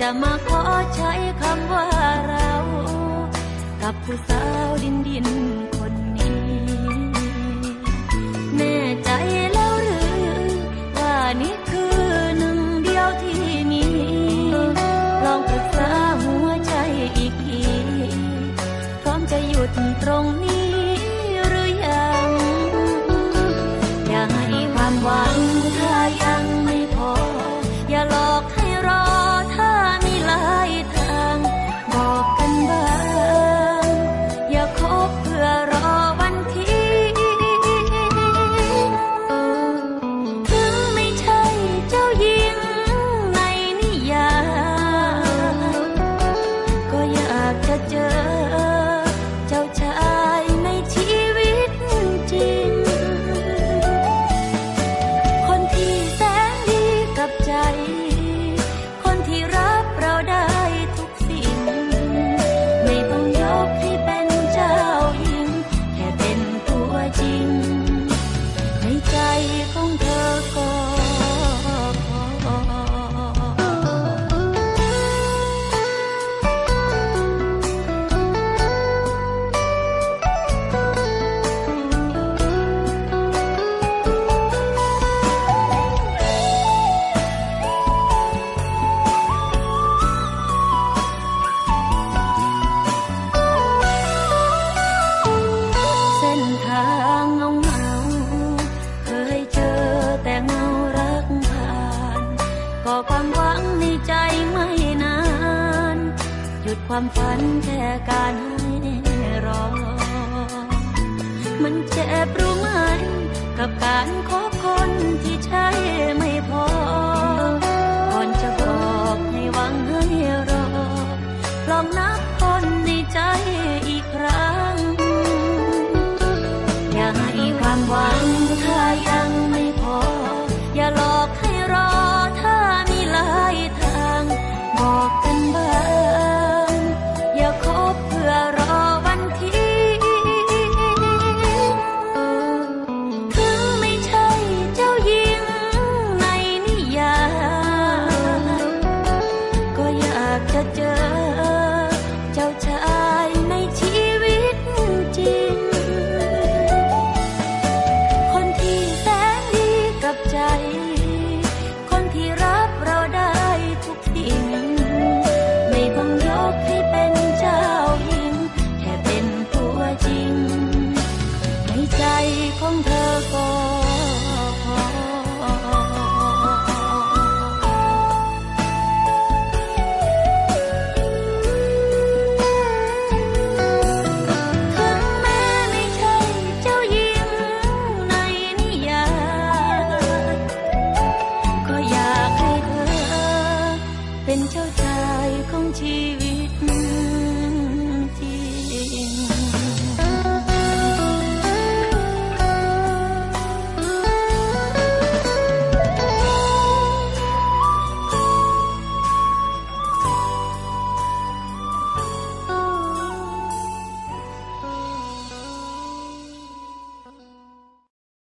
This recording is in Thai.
จะมาขอใช้คำว่าเรา กับผู้สาวดินดินคนนี้ แน่ใจแล้วหรือ ว่านี่คือหนึ่งเดียวที่มี ลองปรึกษาหัวใจอีกทีพร้อมจะหยุดตรงนี้ ความฝันแค่การให้รอ มันเจ็บรู้ไหมกับการคบคนที่ 一碰的